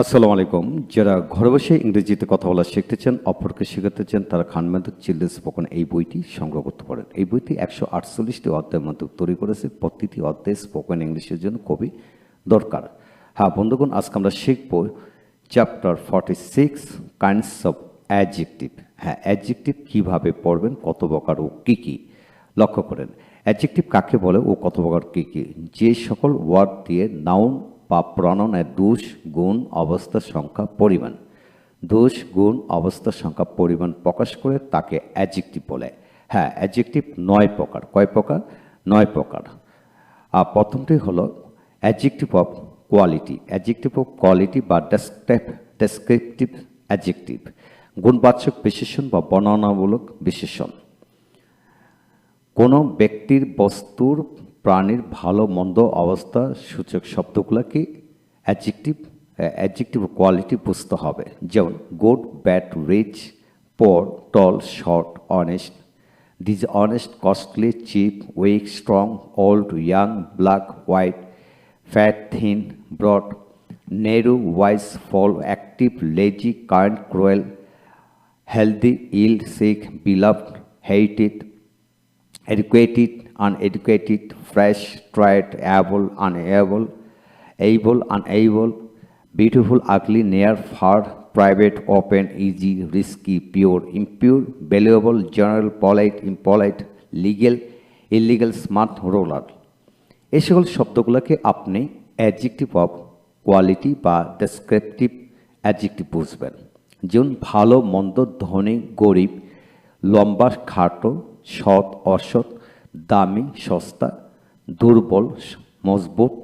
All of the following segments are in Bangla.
আসসালামু আলাইকুম। যারা ঘরে বসে ইংরেজিতে কথা বলা শিখতে চান অপরকে শেখাতে চান, তারা খান মেহদুদ চিলড্রেন্স স্পোকেন এই বইটি সংগ্রহ করতে পারেন। এই বইটি একশো আটচল্লিশটি অধ্যায়ের মধ্যে তৈরি করেছে। প্রতিটি অধ্যায় স্পোকেন ইংলিশের জন্য কবি দরকার। হ্যাঁ বন্ধুগণ, আজকে আমরা শিখব chapter forty six kinds of adjective হ্যাঁ অ্যাডজেক্টিভ কীভাবে পড়বেন, কত প্রকার ও কী কী? লক্ষ্য করেন। অ্যাডজেক্টিভ কাকে বলে ও কত প্রকার কী কী? যে সকল ওয়ার্ড দিয়ে নাউন বা প্রণনের দোষ, গুণ, অবস্থা, সংখ্যা, পরিমাণ। দোষ, গুণ, অবস্থা, সংখ্যা, পরিমাণ প্রকাশ করে তাকে অ্যাজেক্টিভ বলে। হ্যাঁ অ্যাজেক্টিভ নয় প্রকার। কয় প্রকার? নয় প্রকার। আর প্রথমটি হলো adjective of quality adjective of quality বা ডেসক্রিপ ডেসক্রিপটিভ অ্যাজেক্টিভ গুণবাচক বিশেষণ বা বর্ণনামূলক বিশেষণ। কোনো ব্যক্তির বস্তুর প্রাণীর ভালো মন্দ অবস্থা সূচক শব্দগুলোকে অ্যাডজেক্টিভ অ্যাডজেক্টিভ কোয়ালিটি বুঝতে হবে। যেমন good bad rich poor tall short honest dishonest costly cheap weak strong old young black white fat thin broad narrow wise fool active lazy kind cruel healthy, ill, sick, beloved, hated, educated, uneducated, fresh, tried, able, unable, able, unable, beautiful, ugly, near, far, private, open, easy, risky, pure, impure, valuable, general, polite, impolite, legal, illegal, smart, rural. এই সকল শব্দগুলোকে আপনি অ্যাডজেক্টিভ অফ কোয়ালিটি বা ডেসক্রিপটিভ অ্যাডজেক্টিভ বুঝবেন যেমন ভালো মন্দ ধনী গরিব লম্বা খাটো সৎ অসৎ দামি, সস্তা, দুর্বল, মজবুত,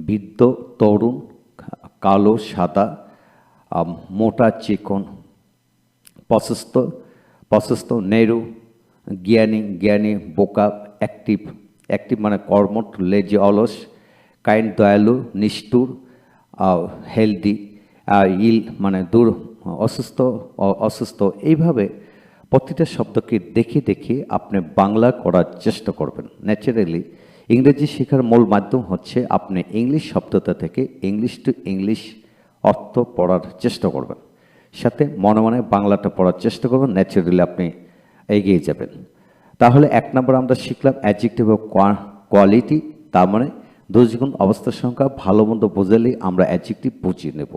বৃদ্ধ, তরুণ, কালো, সাদা মোটা, চিকন, প্রশস্ত প্রশস্ত, নেরু, জ্ঞানী জ্ঞানী, বোকা অ্যাক্টিভ অ্যাক্টিভ মানে কর্মঠ লেজি অলস কাইন্ড দয়ালু, নিষ্ঠুর হেলদি ইল মানে দূর, অসুস্থ অসুস্থ। এইভাবে প্রতিটা শব্দকে দেখে দেখে আপনি বাংলা করার চেষ্টা করবেন। ন্যাচারালি ইংরেজি শেখার মূল মাধ্যম হচ্ছে আপনি ইংলিশ শব্দটা থেকে ইংলিশ টু ইংলিশ অর্থ পড়ার চেষ্টা করবেন। সাথে মনে মনে বাংলাটা পড়ার চেষ্টা করবেন। ন্যাচারালি আপনি এগিয়ে যাবেন। তাহলে এক নম্বর আমরা শিখলাম অ্যাডজেক্টিভ অফ কোয়ালিটি তার মানে দুর্যোগন অবস্থার সংখ্যা ভালো মন্দ বোঝালেই আমরা অ্যাডজেক্টিভ বুঝিয়ে নেব।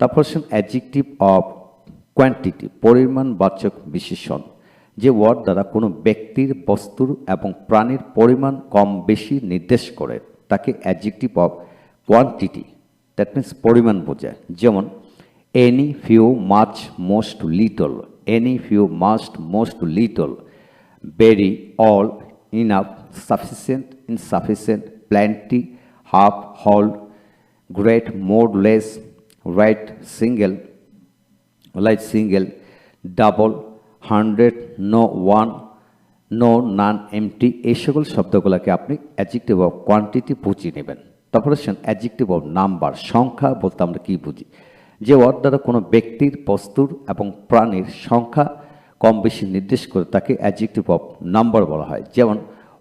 তারপর অ্যাডজেক্টিভ অফ কোয়ান্টিটি পরিমাণবাচক বিশেষণ যে ওয়ার্ড দ্বারা কোনো ব্যক্তির বস্তুর এবং প্রাণীর পরিমাণ কম বেশি নির্দেশ করে তাকে adjective of quantity that means পরিমাণ বোঝায়। যেমন any few much most little any few much most little very, all, enough, sufficient, insufficient, plenty, half, whole, great, more, less, right single, like single, double, hundred, no, one, no, none, empty এই সকল শব্দগুলোকে আপনি অ্যাডজেক্টিভ অফ কোয়ান্টিটি বুঝিয়ে নেবেন। তারপরে আসেন অ্যাডজেক্টিভ অফ নাম্বার সংখ্যা বলতে আমরা কী বুঝি? যে ওয়ার্ড দ্বারা কোনো ব্যক্তির বস্তুর এবং প্রাণীর সংখ্যা কম বেশি নির্দেশ করে তাকে অ্যাডজেক্টিভ অফ নাম্বার বলা হয়। যেমন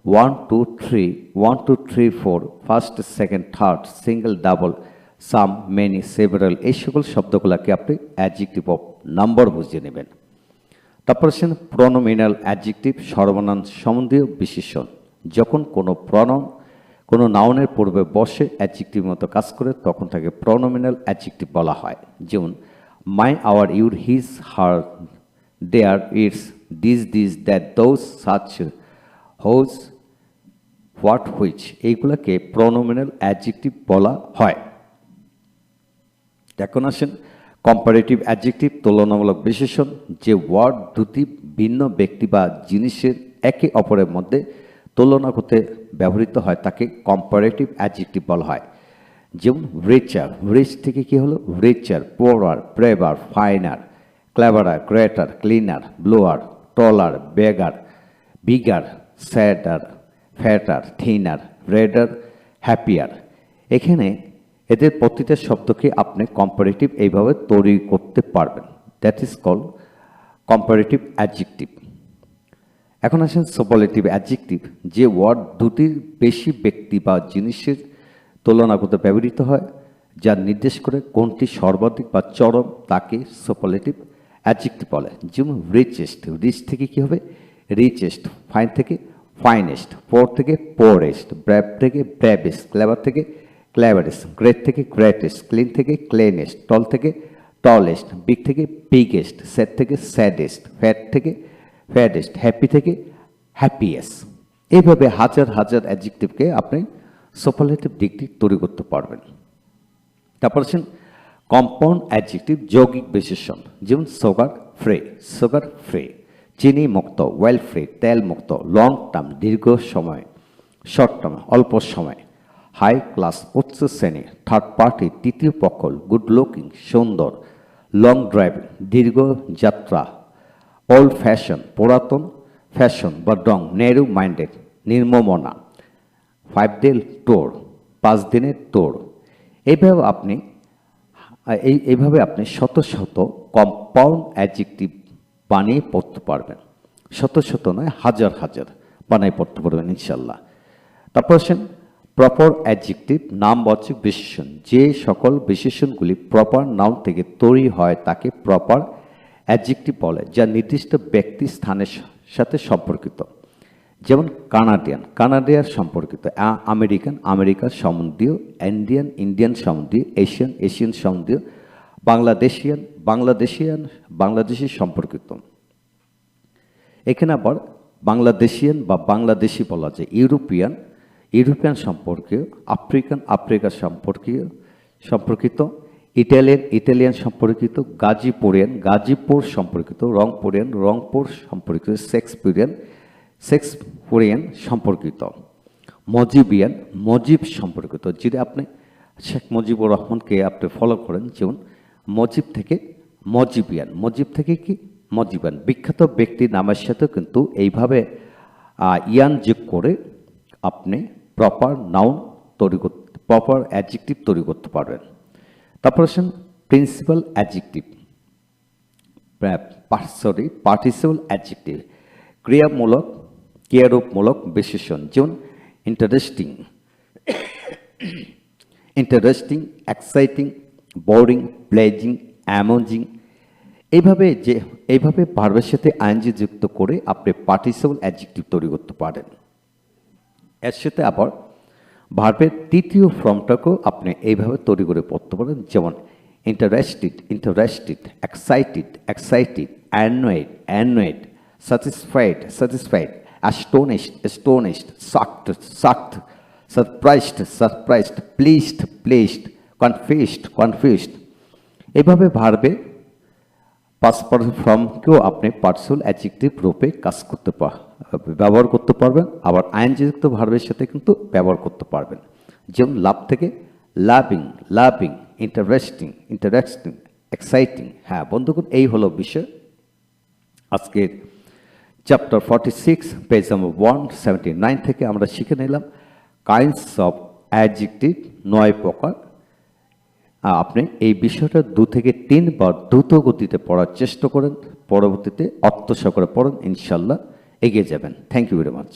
one two three one two three four first second third single double some many several এই সকল শব্দগুলোকে আপনি অ্যাডজেক্টিভ অফ নাম্বার বুঝিয়ে নেবেন। তারপর আসেন প্রনোমিনাল অ্যাডজেক্টিভ সর্বনাম সম্বন্ধীয় বিশেষণ। যখন কোনো প্রণম কোনো নাউনের পূর্বে বসে অ্যাডজেক্টিভ মতো কাজ করে, তখন তাকে প্রনোমিনাল অ্যাডজেক্টিভ বলা হয়। যেমন my our your his her their its this this that those such whose what which এইগুলোকে প্রনোমিনাল অ্যাডজেক্টিভ বলা হয়। এখন আসেন কম্পারেটিভ অ্যাডজেক্টিভ তুলনামূলক বিশেষণ, যে ওয়ার্ড দুটি ভিন্ন ব্যক্তি বা জিনিসের একে অপরের মধ্যে তুলনা করতে ব্যবহৃত হয়, তাকে কম্পারেটিভ অ্যাডজেক্টিভ বলা হয়। যেমন রিচার রিচ থেকে কি হলো? Richer poorer braver finer cleverer greater cleaner blower taller bigger bigger sadder fatter thinner redder happier এখানে এদের প্রতিটা শব্দকে আপনি কম্পারেটিভ এইভাবে তৈরি করতে পারবেন। That is call comparative adjective এখন আসেন সুপারলেটিভ অ্যাডজেক্টিভ যে ওয়ার্ড দুটির বেশি ব্যক্তি বা জিনিসের তুলনা করতে ব্যবহৃত হয়, যা নির্দেশ করে কোনটি সর্বাধিক বা চরম তাকে সুপারলেটিভ অ্যাডজেক্টিভ বলে। যেমন রিচেস্ট রিচ থেকে কি হবে? রিচেস্ট ফাইন থেকে ফাইনেস্ট পোর থেকে পোরেস্ট ব্র্যাব থেকে ব্র্যাবেস্ট ক্লেভার থেকে ক্লেভারেস্ট গ্রেট থেকে গ্রেটেস্ট ক্লিন থেকে ক্লিনেস্ট টল থেকে টলেস্ট বিগ থেকে বিগেস্ট স্যাড থেকে স্যাডেস্ট ফ্যাট থেকে ফ্যাডেস্ট হ্যাপি থেকে হ্যাপিয়েস্ট এইভাবে হাজার হাজার অ্যাডজেক্টিভকে আপনি সুপারলেটিভ ডিগ্রি তৈরি করতে পারবেন। তারপর আছেন কম্পাউন্ড অ্যাডজেক্টিভ যৌগিক বিশেষণ, যেমন সুগার ফ্রি সুগার ফ্রি চিনি মুক্ত ওয়েল ফ্রি তেল মুক্ত লং টার্ম দীর্ঘ সময় শর্ট টার্ম অল্প সময়। হাই ক্লাস উচ্চ শ্রেণি থার্ড পার্টি তৃতীয় পক্ষ গুড লুকিং সুন্দর লং ড্রাইভিং দীর্ঘ যাত্রা ওল্ড ফ্যাশন পুরাতন ফ্যাশন বা ডং নেরু মাইন্ডেড নির্মমনা ফাইভ ডে টোর পাঁচ দিনের টোর এইভাবে আপনি, এই এইভাবে আপনি শত শত কম্পাউন্ড অ্যাডজেক্টিভ বানিয়ে পড়তে পারবেন। শত শত নয়, হাজার হাজার বানিয়ে পড়তে পারবেন, ইনশাল্লাহ। তারপর আসেন প্রপার অ্যাডজেক্টিভ নামবাচক বিশেষণ। যে সকল বিশেষণগুলি প্রপার নাউন থেকে তৈরি হয়, তাকে প্রপার অ্যাডজেক্টিভ বলে, যা নির্দিষ্ট ব্যক্তি স্থানের সাথে সম্পর্কিত। যেমন কানাডিয়ান, কানাডিয়ার সম্পর্কিত আমেরিকান, আমেরিকার সম্বন্ধীয়, ইন্ডিয়ান ইন্ডিয়ান সম্বন্ধীয়, এশিয়ান এশিয়ান সম্বন্ধীয়, বাংলাদেশিয়ান বাংলাদেশিয়ান, বাংলাদেশি সম্পর্কিত। এখানে আবার বাংলাদেশিয়ান বা বাংলাদেশি বলা যায়, ইউরোপিয়ান ইউরোপিয়ান সম্পর্কীয় আফ্রিকান, আফ্রিকা সম্পর্কীয় সম্পর্কিত, ইটালিয়ান ইটালিয়ান সম্পর্কিত গাজীপুরিয়ান গাজীপুর সম্পর্কিত রংপুরিয়ান রংপুর সম্পর্কিত শেক্সপিরিয়ান শেক্সপুরিয়ান সম্পর্কিত, মজিবিয়ান, মজিব সম্পর্কিত যেটা আপনি শেখ মুজিবুর রহমানকে আপনি ফলো করেন, যেমন মজিব থেকে মজিবিয়ান, মজিব থেকে কি? মজিবান, বিখ্যাত ব্যক্তির নামের সাথে কিন্তু এইভাবে ইয়ান যোগ করে আপনি প্রপার নাউন তৈরি করতে প্রপার অ্যাডজেক্টিভ তৈরি করতে পারবেন। তারপর আসেন principal adjective sorry participle adjective ক্রিয়ামূলক, ক্রিয়ারূপমূলক বিশেষণ, যেমন interesting interesting exciting boring pleasing amazing এইভাবে যে, এইভাবে ভার্বের সাথে আইনজি যুক্ত করে আপনি পার্টিসিপল অ্যাডজেক্টিভ তৈরি করতে পারেন। এর সাথে আবার ভার্বের তৃতীয় ফর্মটাকেও আপনি এইভাবে তৈরি করে পড়তে পারেন, যেমন interested interested excited excited annoyed annoyed satisfied satisfied astonished astonished shocked shocked surprised surprised pleased placed confused confused এভাবে ভার্বে পাসপার ফর্মকেও আপনি পার্সোনাল অ্যাডজেক্টিভ রূপে কাজ করতে ব্যবহার করতে পারবেন। আবার আইনযুক্ত ভার্বের সাথে কিন্তু ব্যবহার করতে পারবেন। যেমন লাভ থেকে loving loving, interesting interesting, exciting. হ্যাঁ বন্ধুগণ, এই হলো বিষয় আজকের chapter forty six, page number one seventy nine থেকে আমরা শিখে নিলাম কাইন্ডস অফ অ্যাডজেক্টিভ নয় প্রকার। আপনি এই বিষয়টা দু থেকে তিনবার দ্রুত গতিতে পড়ার চেষ্টা করেন, পরবর্তীতে অর্থ করে পড়েন ইনশাল্লাহ এগিয়ে যাবেন। Thank you very much